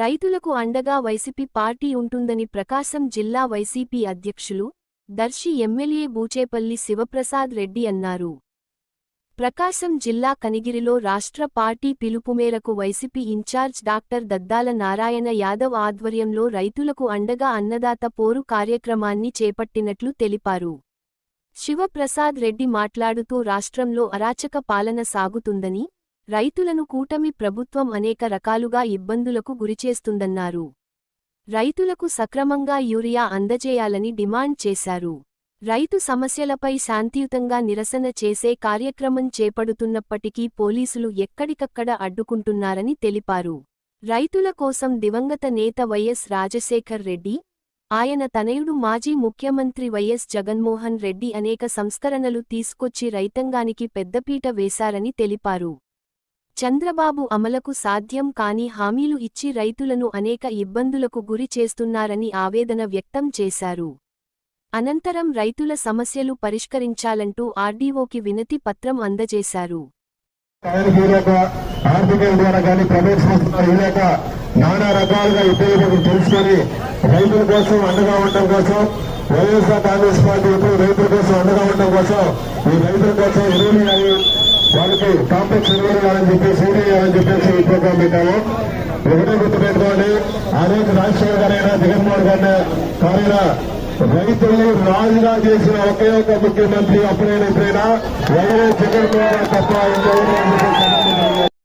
రైతులకు అండగా YCP party ఉంటుందని ప్రకాశం జిల్లా వైసీపీ అధ్యక్షులు దర్శి ఎమ్మెల్యే బూచేపల్లి శివప్రసాద్ రెడ్డి అన్నారు. ప్రకాశం జిల్లా కనిగిరిలో రాష్ట్ర పార్టీ పిలుపు మేరకు YCP in charge doctor Daddala Narayana Yadav ఆధ్వర్యంలో రైతులకు అండగా అన్నదాత పోరు కార్యక్రమాన్ని చేపట్టినట్లు తెలిపారు. శివప్రసాద్ రెడ్డి మాట్లాడుతూ రాష్ట్రంలో అరాచక పాలన సాగుతుందని రైతులను కూటమి ప్రభుత్వం అనేక రకాలుగా ఇబ్బందులకు గురిచేస్తుందన్నారు. రైతులకు సక్రమంగా యూరియా అందజేయాలని డిమాండ్ చేశారు. రైతు సమస్యలపై శాంతియుతంగా నిరసన చేసే కార్యక్రమం చేపడుతున్నప్పటికీ పోలీసులు ఎక్కడికక్కడ అడ్డుకుంటున్నారని తెలిపారు. రైతుల కోసం దివంగత నేత వైఎస్ రాజశేఖర్ రెడ్డి ఆయన తనయుడు మాజీ ముఖ్యమంత్రి వైఎస్ జగన్మోహన్ రెడ్డి అనేక సంస్కరణలు తీసుకొచ్చి రైతాంగానికి పెద్దపీట వేశారని తెలిపారు. చంద్రబాబు అమలకు సాధ్యం కాని హామీలు ఇచ్చి రైతులను అనేక ఇబ్బందులకు గురి చేస్తున్నారని ఆవేదన వ్యక్తం చేశారు. అనంతరం రైతుల సమస్యలు పరిష్కరించాలంటూ ఆర్డీఓకి వినతి పత్రం అందజేశారు. నానా రకాలుగా ఇబ్బందులు తెలుసుకొని రైతుల కోసం అండగా ఉండడం కోసం వైఎస్ఆర్ కాంగ్రెస్ పార్టీ ఇప్పుడు రైతుల కోసం అండగా ఉండడం కోసం ఈ రైతుల కోసం ఎరువులు కానీ వాళ్ళకి కాంప్లెక్స్ ఎరువులు కావాలని చెప్పేసి ఊరి చేయాలని చెప్పేసి ఈ ప్రోగ్రాం పెట్టాము. ఒకటే గుర్తుపెట్టుకోండి ఆ రోజు రాజశేఖర్ గారైనా జగన్మోహన్ గారి కారైనా రైతుల్ని రాజుగా చేసిన ఒకే ఒక ముఖ్యమంత్రి అప్పుడైనా ఎప్పుడైనా వైఎస్ జగన్మోహన్ గారు తప్ప ఇంకెవరు